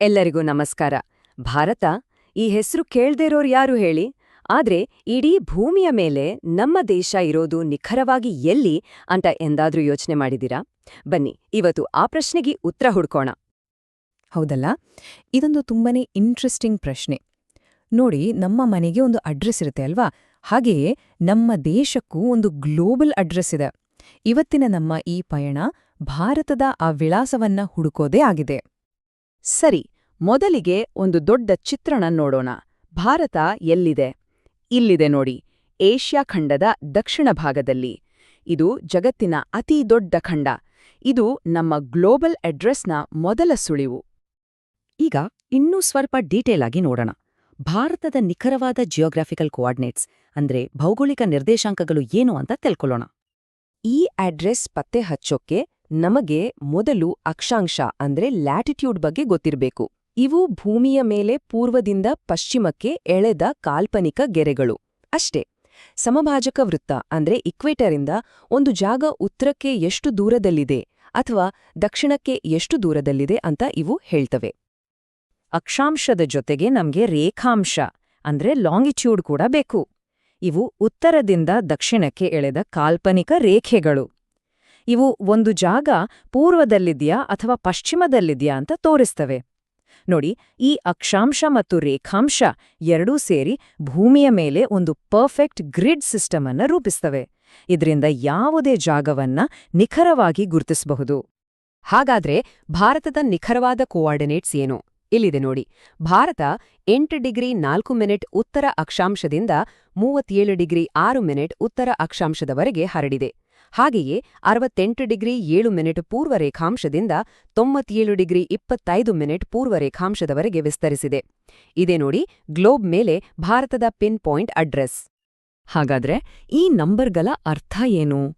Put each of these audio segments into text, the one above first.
ಎಲ್ಲರಿಗೂ ನಮಸ್ಕಾರ. ಭಾರತ ಈ ಹೆಸರು ಕೇಳ್ದೇರೋರು ಯಾರು ಹೇಳಿ? ಆದ್ರೆ ಇಡೀ ಭೂಮಿಯ ಮೇಲೆ ನಮ್ಮ ದೇಶ ಇರೋದು ನಿಖರವಾಗಿ ಎಲ್ಲಿ ಅಂತ ಎಂದಾದ್ರೂ ಯೋಚನೆ ಮಾಡಿದಿರಾ ಬನ್ನಿ, ಇವತ್ತು ಆ ಪ್ರಶ್ನೆಗೆ ಉತ್ತರ ಹುಡ್ಕೋಣ. ಹೌದಲ್ಲ, ಇದೊಂದು ತುಂಬಾನೇ ಇಂಟ್ರೆಸ್ಟಿಂಗ್ ಪ್ರಶ್ನೆ. ನೋಡಿ, ನಮ್ಮ ಮನೆಗೆ ಒಂದು ಅಡ್ರೆಸ್ ಇರುತ್ತೆ ಅಲ್ವಾ? ಹಾಗೆಯೇ ನಮ್ಮ ದೇಶಕ್ಕೂ ಒಂದು ಗ್ಲೋಬಲ್ ಅಡ್ರೆಸ್ ಇದೆ. ಇವತ್ತಿನ ನಮ್ಮ ಈ ಪಯಣ ಭಾರತದ ಆ ವಿಳಾಸವನ್ನ ಹುಡುಕೋದೇ ಆಗಿದೆ. ಸರಿ, ಮೊದಲಿಗೆ ಒಂದು ದೊಡ್ಡ ಚಿತ್ರಣ ನೋಡೋಣ. ಭಾರತ ಎಲ್ಲಿದೆ? ಇಲ್ಲಿದೆ ನೋಡಿ. ಏಷ್ಯಾ ಖಂಡದ ದಕ್ಷಿಣ ಭಾಗದಲ್ಲಿ. ಇದು ಜಗತ್ತಿನ ಅತಿ ದೊಡ್ಡ ಖಂಡ. ಇದು ನಮ್ಮ ಗ್ಲೋಬಲ್ ಅಡ್ರೆಸ್ನ ಮೊದಲ ಸುಳಿವು. ಈಗ ಇನ್ನೂ ಸ್ವಲ್ಪ ಡೀಟೇಲ್ ಆಗಿ ನೋಡೋಣ. ಭಾರತದ ನಿಖರವಾದ ಜಿಯೋಗ್ರಾಫಿಕಲ್ ಕೋಆರ್ಡಿನೇಟ್ಸ್, ಅಂದ್ರೆ ಭೌಗೋಳಿಕ ನಿರ್ದೇಶಾಂಕಗಳು ಏನು ಅಂತ ತಿಳ್ಕೊಳ್ಳೋಣ. ಈ ಅಡ್ರೆಸ್ ಪತ್ತೆ ಹಚ್ಚೋಕ್ಕೆ ನಮಗೆ ಮೊದಲು ಅಕ್ಷಾಂಶ ಅಂದ್ರೆ ಲ್ಯಾಟಿಟ್ಯೂಡ್ ಬಗ್ಗೆ ಗೊತ್ತಿರಬೇಕು. ಇವು ಭೂಮಿಯ ಮೇಲೆ ಪೂರ್ವದಿಂದ ಪಶ್ಚಿಮಕ್ಕೆ ಎಳೆದ ಕಾಲ್ಪನಿಕ ಗೆರೆಗಳು. ಅಷ್ಟೇ, ಸಮಭಾಜಕ ವೃತ್ತ ಅಂದ್ರೆ ಇಕ್ವೇಟರಿಂದ ಒಂದು ಜಾಗ ಉತ್ತರಕ್ಕೆ ಎಷ್ಟು ದೂರದಲ್ಲಿದೆ ಅಥವಾ ದಕ್ಷಿಣಕ್ಕೆ ಎಷ್ಟು ದೂರದಲ್ಲಿದೆ ಅಂತ ಇವು ಹೇಳ್ತವೆ. ಅಕ್ಷಾಂಶದ ಜೊತೆಗೆ ನಮ್ಗೆ ರೇಖಾಂಶ ಅಂದ್ರೆ ಲಾಂಗಿಟ್ಯೂಡ್ ಕೂಡ ಬೇಕು. ಇವು ಉತ್ತರದಿಂದ ದಕ್ಷಿಣಕ್ಕೆ ಎಳೆದ ಕಾಲ್ಪನಿಕ ರೇಖೆಗಳು. ಇವು ಒಂದು ಜಾಗ ಪೂರ್ವದಲ್ಲಿದೆಯಾ ಅಥವಾ ಪಶ್ಚಿಮದಲ್ಲಿದೆಯಾ ಅಂತ ತೋರಿಸ್ತವೆ. ನೋಡಿ, ಈ ಅಕ್ಷಾಂಶ ಮತ್ತು ರೇಖಾಂಶ ಎರಡೂ ಸೇರಿ ಭೂಮಿಯ ಮೇಲೆ ಒಂದು ಪರ್ಫೆಕ್ಟ್ ಗ್ರಿಡ್ ಸಿಸ್ಟಮ್ ಅನ್ನ ರೂಪಿಸ್ತವೆ. ಇದರಿಂದ ಯಾವುದೇ ಜಾಗವನ್ನ ನಿಖರವಾಗಿ ಗುರುತಿಸಬಹುದು. ಹಾಗಾದ್ರೆ ಭಾರತದ ನಿಖರವಾದ ಕೋಆರ್ಡಿನೇಟ್ಸ್ ಏನು? ಇಲ್ಲಿದೆ ನೋಡಿ. ಭಾರತ ಎಂಟು ಡಿಗ್ರಿ ನಾಲ್ಕು ಮಿನಿಟ್ ಉತ್ತರ ಅಕ್ಷಾಂಶದಿಂದ ಮೂವತ್ತೇಳು ಡಿಗ್ರಿ ಆರು ಮಿನಿಟ್ ಉತ್ತರ ಅಕ್ಷಾಂಶದವರೆಗೆ ಹರಡಿದೆ. ಹಾಗೆಯೇ ಅರವತ್ತೆಂಟು ಡಿಗ್ರಿ ಏಳು ಮಿನಿಟ್ ಪೂರ್ವ ರೇಖಾಂಶದಿಂದ ತೊಂಬತ್ತೇಳು ಡಿಗ್ರಿ ಇಪ್ಪತ್ತೈದು ಮಿನಿಟ್ ಪೂರ್ವ ರೇಖಾಂಶದವರೆಗೆ ವಿಸ್ತರಿಸಿದೆ. ಇದೇ ನೋಡಿ ಗ್ಲೋಬ್ ಮೇಲೆ ಭಾರತದ ಪಿನ್ ಪಾಯಿಂಟ್ ಅಡ್ರೆಸ್. ಹಾಗಾದ್ರೆ ಈ ನಂಬರ್ಗಳ ಅರ್ಥ ಏನು?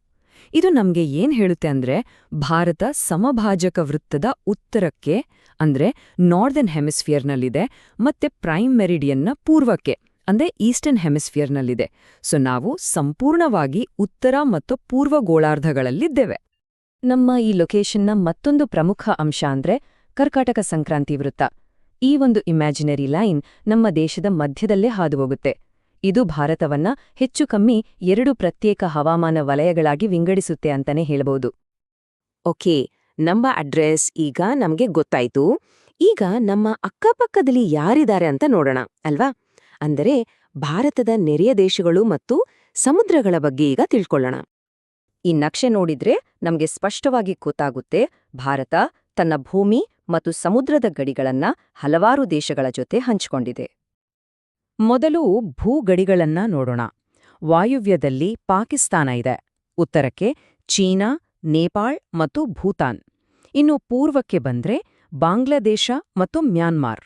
ಇದು ನಮ್ಗೆ ಏನ್ ಹೇಳುತ್ತೆ ಅಂದ್ರೆ ಭಾರತ ಸಮಭಾಜಕ ವೃತ್ತದ ಉತ್ತರಕ್ಕೆ ಅಂದ್ರೆ ನಾರ್ದರ್ನ್ ಹೆಮಿಸ್ಫಿಯರ್ನಲ್ಲಿದೆ ಮತ್ತೆ ಪ್ರೈಮ್ ಮೆರಿಡಿಯನ್ನ ಪೂರ್ವಕ್ಕೆ. ಅಂದ್ರೆ ಈಸ್ಟರ್ನ್ ಹೆಮಿಸ್ಫಿಯರ್ನಲ್ಲಿದೆ. ಸೊ ನಾವು ಸಂಪೂರ್ಣವಾಗಿ ಉತ್ತರ ಮತ್ತು ಪೂರ್ವ ಗೋಳಾರ್ಧಗಳಲ್ಲಿದ್ದೇವೆ. ನಮ್ಮ ಈ ಲೊಕೇಶನ್ನ ಮತ್ತೊಂದು ಪ್ರಮುಖ ಅಂಶ ಅಂದ್ರೆ ಕರ್ಕಾಟಕ ಸಂಕ್ರಾಂತಿ ವೃತ್ತ. ಈ ಒಂದು ಇಮ್ಯಾಜಿನರಿ ಲೈನ್ ನಮ್ಮ ದೇಶದ ಮಧ್ಯದಲ್ಲೇ ಹಾದುಹೋಗುತ್ತೆ. ಇದು ಭಾರತವನ್ನ ಹೆಚ್ಚು ಕಮ್ಮಿ ಎರಡು ಪ್ರತ್ಯೇಕ ಹವಾಮಾನ ವಲಯಗಳಾಗಿ ವಿಂಗಡಿಸುತ್ತೆ ಅಂತಾನೆ ಹೇಳಬಹುದು ಓಕೆ, ನಮ್ಮ ಅಡ್ರೆಸ್ ಈಗ ನಮಗೆ ಗೊತ್ತಾಯ್ತು. ಈಗ ನಮ್ಮ ಅಕ್ಕಪಕ್ಕದಲ್ಲಿ ಯಾರಿದ್ದಾರೆ ಅಂತ ನೋಡೋಣ, ಅಲ್ವಾ? ಅಂದರೆ ಭಾರತದ ನೆರೆಯ ದೇಶಗಳು ಮತ್ತು ಸಮುದ್ರಗಳ ಬಗ್ಗೆ ಈಗ ತಿಳ್ಕೊಳ್ಳೋಣ. ಈ ನಕ್ಷೆ ನೋಡಿದ್ರೆ ನಮಗೆ ಸ್ಪಷ್ಟವಾಗಿ ಗೊತ್ತಾಗುತ್ತೆ ಭಾರತ ತನ್ನ ಭೂಮಿ ಮತ್ತು ಸಮುದ್ರದ ಗಡಿಗಳನ್ನ ಹಲವಾರು ದೇಶಗಳ ಜೊತೆ ಹಂಚಿಕೊಂಡಿದೆ. ಮೊದಲು ಭೂಗಡಿಗಳನ್ನ ನೋಡೋಣ. ವಾಯುವ್ಯದಲ್ಲಿ ಪಾಕಿಸ್ತಾನ ಇದೆ. ಉತ್ತರಕ್ಕೆ ಚೀನಾ, ನೇಪಾಳ್ ಮತ್ತು ಭೂತಾನ್. ಇನ್ನು ಪೂರ್ವಕ್ಕೆ ಬಂದ್ರೆ ಬಾಂಗ್ಲಾದೇಶ ಮತ್ತು ಮ್ಯಾನ್ಮಾರ್.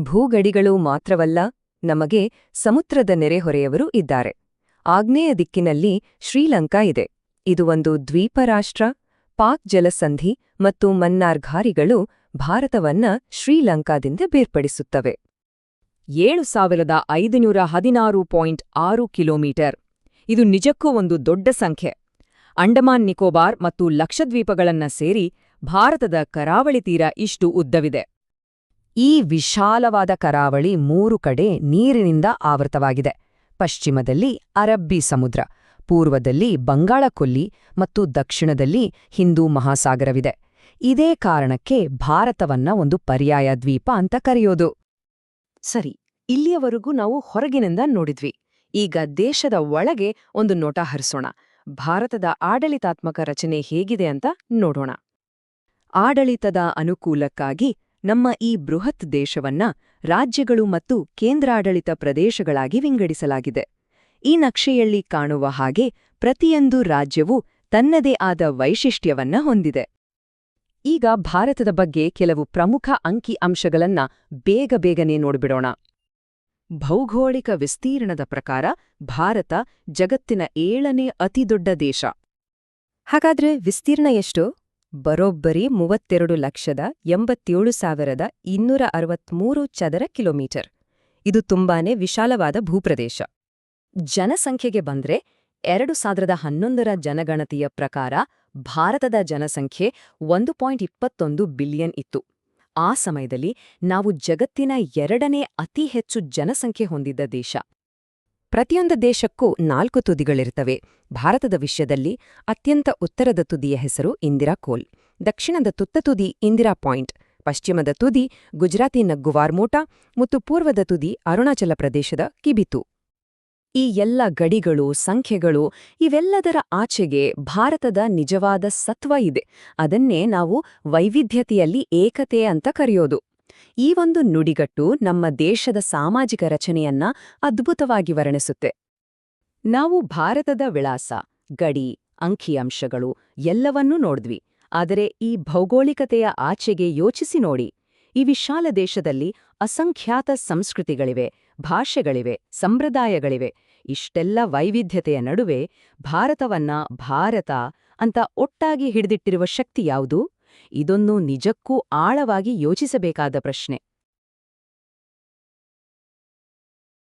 ಭೂಗಡಿಗಳು ಮಾತ್ರವಲ್ಲ ನಮಗೆ ಸಮುದ್ರದ ನೆರೆಹೊರೆಯವರು ಇದ್ದಾರೆ. ಆಗ್ನೇಯ ದಿಕ್ಕಿನಲ್ಲಿ ಶ್ರೀಲಂಕಾ ಇದೆ. ಇದು ಒಂದು ದ್ವೀಪ ರಾಷ್ಟ್ರ ಪಾಕ್ ಜಲಸಂಧಿ ಮತ್ತು ಮನ್ನಾರ್ ಘಾರಿಗಳು ಭಾರತವನ್ನ ಶ್ರೀಲಂಕಾದಿಂದ ಬೇರ್ಪಡಿಸುತ್ತವೆ. ಏಳು ಸಾವಿರದ ಐದುನೂರ ಹದಿನಾರು ಪಾಯಿಂಟ್ ಆರು ಕಿಲೋಮೀಟರ್. ಇದು ನಿಜಕ್ಕೂ ಒಂದು ದೊಡ್ಡ ಸಂಖ್ಯೆ. ಅಂಡಮಾನ್ ನಿಕೋಬಾರ್ ಮತ್ತು ಲಕ್ಷದ್ವೀಪಗಳನ್ನ ಸೇರಿ ಭಾರತದ ಕರಾವಳಿ ತೀರ ಇಷ್ಟು ಉದ್ದವಿದೆ. ಈ ವಿಶಾಲವಾದ ಕರಾವಳಿ ಮೂರು ಕಡೆ ನೀರಿನಿಂದ ಆವೃತವಾಗಿದೆ. ಪಶ್ಚಿಮದಲ್ಲಿ ಅರಬ್ಬಿ ಸಮುದ್ರ, ಪೂರ್ವದಲ್ಲಿ ಬಂಗಾಳಕೊಲ್ಲಿ ಮತ್ತು ದಕ್ಷಿಣದಲ್ಲಿ ಹಿಂದೂ ಮಹಾಸಾಗರವಿದೆ. ಇದೇ ಕಾರಣಕ್ಕೆ ಭಾರತವನ್ನ ಒಂದು ಪರ್ಯಾಯ ದ್ವೀಪ ಅಂತ ಕರೆಯೋದು. ಸರಿ, ಇಲ್ಲಿಯವರೆಗೂ ನಾವು ಹೊರಗಿನಿಂದ ನೋಡಿದ್ವಿ. ಈಗ ದೇಶದ ಒಳಗೆ ಒಂದು ನೋಟ ಹರಿಸೋಣ. ಭಾರತದ ಆಡಳಿತಾತ್ಮಕ ರಚನೆ ಹೇಗಿದೆ ಅಂತ ನೋಡೋಣ. ಆಡಳಿತದ ಅನುಕೂಲಕ್ಕಾಗಿ ನಮ್ಮ ಈ ಬೃಹತ್ ದೇಶವನ್ನ ರಾಜ್ಯಗಳು ಮತ್ತು ಕೇಂದ್ರಾಡಳಿತ ಪ್ರದೇಶಗಳಾಗಿ ವಿಂಗಡಿಸಲಾಗಿದೆ. ಈ ನಕ್ಷೆಯಲ್ಲಿ ಕಾಣುವ ಹಾಗೆ ಪ್ರತಿಯೊಂದು ರಾಜ್ಯವು ತನ್ನದೇ ಆದ ವೈಶಿಷ್ಟ್ಯವನ್ನ ಹೊಂದಿದೆ. ಈಗ ಭಾರತದ ಬಗ್ಗೆ ಕೆಲವು ಪ್ರಮುಖ ಅಂಕಿ ಅಂಶಗಳನ್ನ ಬೇಗ ಬೇಗನೆ ನೋಡ್ಬಿಡೋಣ. ಭೌಗೋಳಿಕ ವಿಸ್ತೀರ್ಣದ ಪ್ರಕಾರ ಭಾರತ ಜಗತ್ತಿನ ಏಳನೇ ಅತಿದೊಡ್ಡ ದೇಶ. ಹಾಗಾದ್ರೆ ವಿಸ್ತೀರ್ಣ ಎಷ್ಟು? ಬರೋಬ್ಬರಿ ಮೂವತ್ತೆರಡು ಲಕ್ಷದ ಎಂಬತ್ತೇಳು ಸಾವಿರದ ಇನ್ನೂರ ಅರವತ್ಮೂರು ಚದರ ಕಿಲೋಮೀಟರ್. ಇದು ತುಂಬಾನೇ ವಿಶಾಲವಾದ ಭೂಪ್ರದೇಶ. ಜನಸಂಖ್ಯೆಗೆ ಬಂದ್ರೆ ಎರಡು ಸಾವಿರದ ಹನ್ನೊಂದರ ಜನಗಣತಿಯ ಪ್ರಕಾರ ಭಾರತದ ಜನಸಂಖ್ಯೆ ಒಂದು ಪಾಯಿಂಟ್ ಇಪ್ಪತ್ತೊಂದು ಬಿಲಿಯನ್ ಇತ್ತು. ಆ ಸಮಯದಲ್ಲಿ ನಾವು ಜಗತ್ತಿನ ಎರಡನೇ ಅತಿ ಹೆಚ್ಚು ಜನಸಂಖ್ಯೆ ಹೊಂದಿದ್ದ ದೇಶ. ಪ್ರತಿಯೊಂದು ದೇಶಕ್ಕೂ ನಾಲ್ಕು ತುದಿಗಳಿರ್ತವೆ ಭಾರತದ ವಿಷಯದಲ್ಲಿ ಅತ್ಯಂತ ಉತ್ತರದ ತುದಿಯ ಹೆಸರು ಇಂದಿರಾ ಕೋಲ್. ದಕ್ಷಿಣದ ತುತ್ತ ತುದಿ ಇಂದಿರಾ ಪಾಯಿಂಟ್. ಪಶ್ಚಿಮದ ತುದಿ ಗುಜರಾತಿನ ಗುವಾರ್ಮೋಟಾ ಮತ್ತು ಪೂರ್ವದ ತುದಿ ಅರುಣಾಚಲ ಪ್ರದೇಶದ ಕಿಬಿತು. ಈ ಎಲ್ಲ ಗಡಿಗಳು, ಸಂಖ್ಯೆಗಳು ಇವೆಲ್ಲದರ ಆಚೆಗೆ ಭಾರತದ ನಿಜವಾದ ಸತ್ವ ಇದೆ. ಅದನ್ನೇ ನಾವು ವೈವಿಧ್ಯತೆಯಲ್ಲಿ ಏಕತೆ ಅಂತ ಕರೆಯೋದು. ಈ ಒಂದು ನುಡಿಗಟ್ಟು ನಮ್ಮ ದೇಶದ ಸಾಮಾಜಿಕ ರಚನೆಯನ್ನ ಅದ್ಭುತವಾಗಿ ವರ್ಣಿಸುತ್ತೆ. ನಾವು ಭಾರತದ ವಿಳಾಸ, ಗಡಿ ಅಂಕಿಅಂಶಗಳು ಎಲ್ಲವನ್ನೂ ನೋಡಿದ್ವಿ. ಆದರೆ ಈ ಭೌಗೋಳಿಕತೆಯ ಆಚೆಗೆ ಯೋಚಿಸಿ ನೋಡಿ. ಈ ವಿಶಾಲ ದೇಶದಲ್ಲಿ ಅಸಂಖ್ಯಾತ ಸಂಸ್ಕೃತಿಗಳಿವೆ, ಭಾಷೆಗಳಿವೆ, ಸಂಪ್ರದಾಯಗಳಿವೆ. ಇಷ್ಟೆಲ್ಲ ವೈವಿಧ್ಯತೆಯ ನಡುವೆ ಭಾರತವನ್ನ ಭಾರತ ಅಂತ ಒಟ್ಟಾಗಿ ಹಿಡಿದಿಟ್ಟಿರುವ ಶಕ್ತಿ ಯಾವುದು? ಇದೊಂದು ನಿಜಕ್ಕೂ ಆಳವಾಗಿ ಯೋಚಿಸಬೇಕಾದ ಪ್ರಶ್ನೆ.